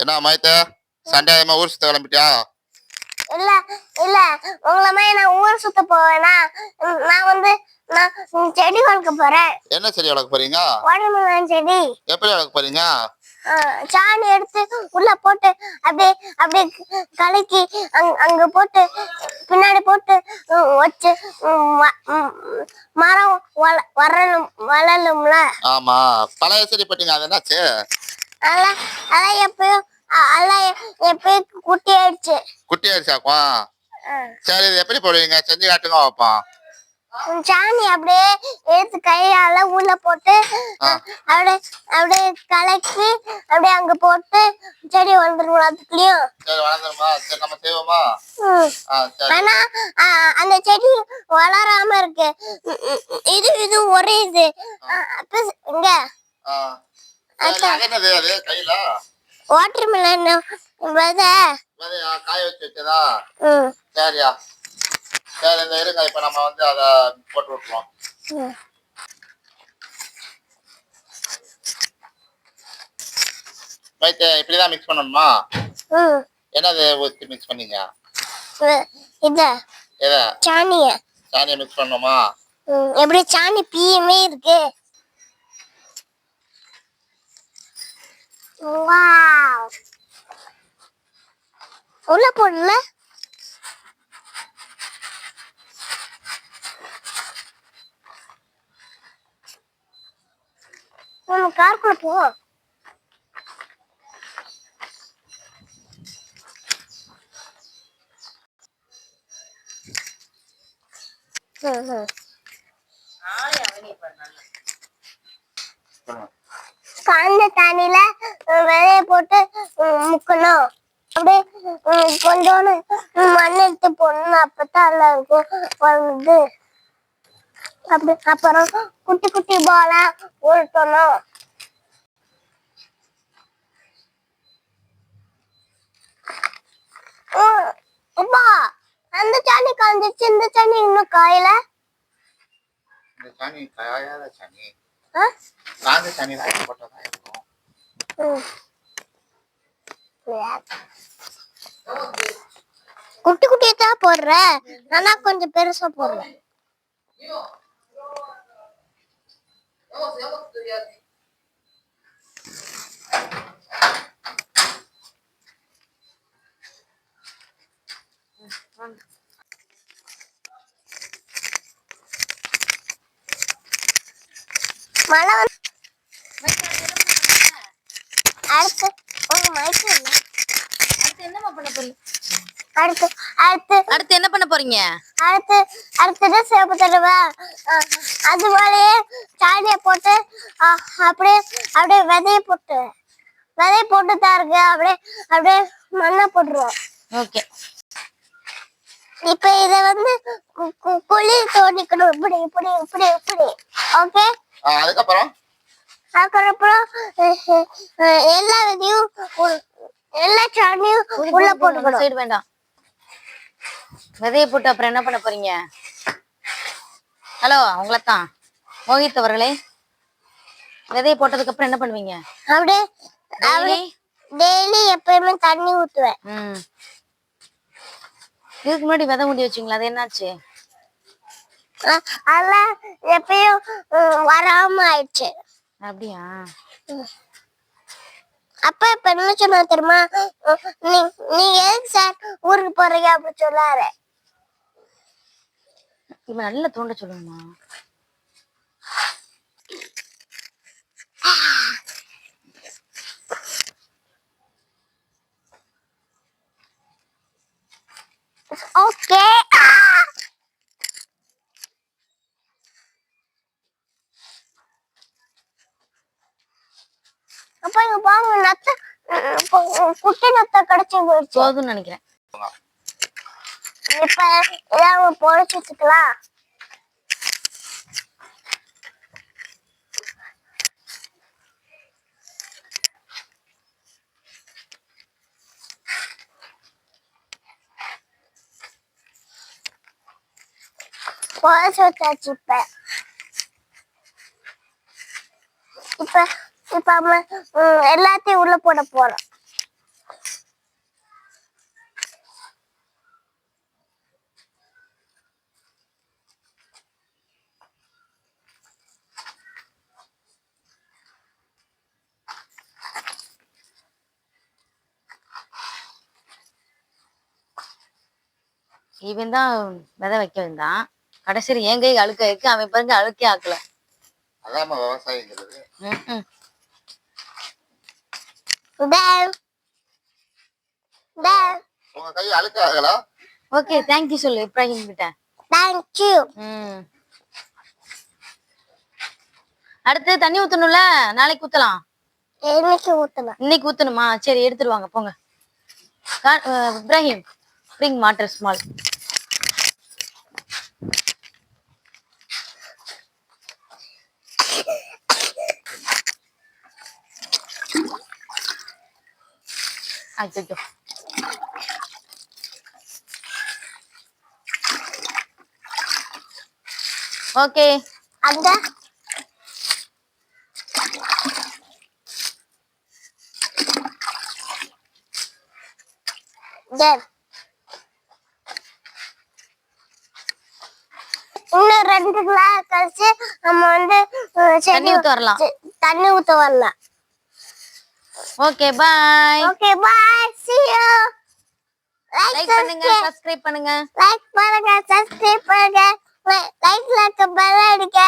என்ன மைத்த சண்டே ஊர் சுத்த கிளம்பிட்டியா? இல்ல இல்ல. உங்களை மாதிரி நான் ஊர் சுத்த போவேனா? நான் வந்து நான் செடி வளர்க்க போறேன். என்ன செடி வளர்க்க போறீங்க? வாட்டர்மெலன் செடி. எப்படி வளர்க்க போறீங்க? சாணி எடுத்து உள்ள போட்டு அப்படியே அப்படியே கலக்கி அங்க அங்க போட்டு பின்னாடி போட்டு வச்சு மரம் வள வரலும் வளரும்ல ஆமா. பழைய செடி பட்டீங்க அது என்னாச்சு? அதெல்லாம் அதெல்லாம் எப்பயும் அதெல்லாம் எப்பயும் குட்டி ஆயிடுச்சு குட்டி ஆயிடுச்சாக்கும். சரி இது எப்படி போடுவீங்க? செஞ்சு காட்டுங்க வைப்போம் சாணி அப்படியே எடுத்து கையால உள்ள போட்டு. அப்படியே அப்படியே கலக்கி அப்படியே அங்க போட்டு செடி அதுக்குள்ளயும் சரி வளர்ந்துருமா? சரி நம்ம செய்வோமா? உம். ஆ சரி. ஆனா அந்த செடி வளராம இருக்கு. இது இது ஒரே இது. அப்ப இங்க. என்னது அது? கையில? வாட்டர் மிலன் விதை விதையா காய வச்சு வச்சதா? சரியா. சரி இந்த இருங்க. இப்ப நம்ம வந்து அதை போட்டு விட்டுருவோம். மைத்த இப்படிதான் மிக்ஸ் பண்ணணுமா. என்னது ஊற்றி மிக்ஸ் பண்ணீங்க? இது- இத சாணிய. சாணியை மிக்ஸ் பண்ணணுமா? எப்படி சாணி பீயுமே இருக்கு. வாவ் உள்ள போடல நம்ம காருக்குள்ள போ. காந்த தண்ணியில விதைய போட்டு முக்கணும். அப்படியே கொஞ்சோண்டு மண் எடுத்து போடணும் அப்பதான் நல்லா இருக்கும். வளர்ந்து அப்படி அப்புறம் குட்டி குட்டி பாலா உருட்டணும். அப்பா அந்த சாணி காஞ்சிச்சு இந்த சாணி இன்னும் காயல? இந்த சாணி காயாத சாணி? காஞ்ச சாணி உம். குட்டி குட்டியா தான் போடுற. ஆனா கொஞ்சம் பெருசா போடுறேன் மழை அடுத்து உங்க மைக்கு இல்லை. அடுத்து என்னம்மா பண்ண போறீங்க? அடுத்து அடுத்து அடுத்து என்ன பண்ண போறீங்க? அடுத்து அடுத்தது சிவப்பு தடவை. அது மாதிரியே சாணியை போட்டு அப்படியே அப்படியே விதைய போட்டு விதைய போட்டு தான் இருக்கு. அப்படியே அப்படியே மண்ணை போட்டுருவோம். ஓகே. இப்ப இத வந்து கு- கு- குழி தோண்டிக்கணும். இப்படி இப்படி இப்படி இப்படி. ஓகே அதுக்கப்புறம்? அதுக்கப்புறம் எல்லா விதையும் எல்லா சாணியும் உள்ள போட்டுக்கணும். சைடு வேண்டாம். விதைய போட்டு அப்புறம் என்ன பண்ண போறீங்க? ஹலோ உங்களைத்தான். மோகித் அவர்களே விதைய போட்டதுக்கு அப்புறம் என்ன பண்ணுவீங்க? அப்படியே டெய்லி? டெய்லி எப்பயுமே தண்ணி ஊத்துவேன். ம். இதுக்கு முன்னாடி விதை முடி வச்சீங்களா? அது என்னாச்சு? அதெல்லாம் எப்பயும் வராம ஆயிடுச்சு. அப்படியா? அப்ப இப்ப என்ன சொன்னா தெரியுமா? நீ நீங்க எதுக்கு சார் ஊருக்கு போறீங்க அப்படி சொல்லாரு இவன் நல்லா தோண்ட சொல்லுங்கம்மா ஓகே அப்ப இங்க பாருங்க நத்த குட்டி நத்த கிடைச்சி போயிடுச்சு. போதும்னு நினைக்கிறேன். இப்ப ஏதாவது பொழைச்சு வச்சுக்கலாம். பொழைச்சு வச்சாச்சு இப்ப. இப்ப இப்ப எல்லாத்தையும் உள்ள போட போறோம். இவன் தான் விதை வைக்க வந்தான். கடைசியில் என் கை அழுக்க இருக்கு அவன் பாருங்க அழுக்கே ஆக்கல. அதான் விவசாயிங்கிறது. உங்க கை அழுக்காகலா? ஓகே தேங்க்யூ சொல்லு. இப்ராஹிம் கிட்ட. தேங்க்யூ ம். அடுத்து தண்ணி ஊத்தணும்ல? நாளைக்கு ஊத்தலாம். என்னைக்கு ஊத்தலாம் இன்னைக்கு ஊத்தணுமா? சரி எடுத்துட்டு வாங்க போங்க. இப்ராஹிம் bring வாட்டர் ஸ்மால் அச்சோ ஓகே அந்த டேன் இன்னும் ரெண்டு கிளாஸ் கழிச்சு நம்ம வந்து அஹ், செடி தண்ணி ஊத்த வரலாம் செ- தண்ணி ஊத்த வரலாம் okay bye okay bye see you. Like பண்ணுங்க சப்ஸ்கிரைப் பண்ணுங்க. லைக் பண்ணுங்க சப்ஸ்கிரைப் பண்ணுங்க. லைக் லைக் பெல் அடிக்க